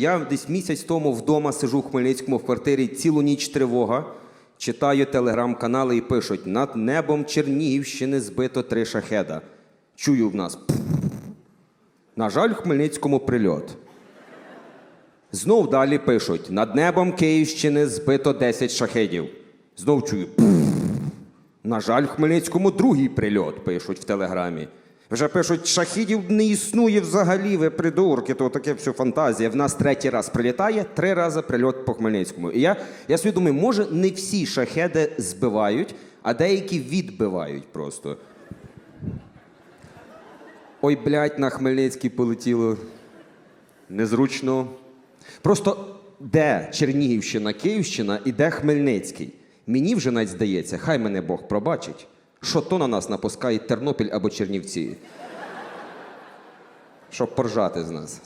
Я десь місяць тому вдома сижу в Хмельницькому в квартирі цілу ніч тривога. Читаю телеграм-канали і пишуть: над небом Чернігівщини збито три шахеда. Чую в нас. На жаль, в Хмельницькому прильот. Знов далі пишуть: над небом Київщини збито 10 шахедів. Знов чую. На жаль, в Хмельницькому другий прильот пишуть в телеграмі. Вже пишуть, шахідів не існує взагалі, ви придурки, то таке все фантазія. В нас третій раз прилітає, три рази прильот по Хмельницькому. І я, я собі думаю, може, не всі шахеди збивають, а деякі відбивають просто. Ой, блядь, на Хмельницький полетіло. Незручно. Просто де Чернігівщина, Київщина і де Хмельницький? Мені вже навіть здається, хай мене Бог пробачить, що то на нас напускає Тернопіль або Чернівці. Щоб поржати з нас.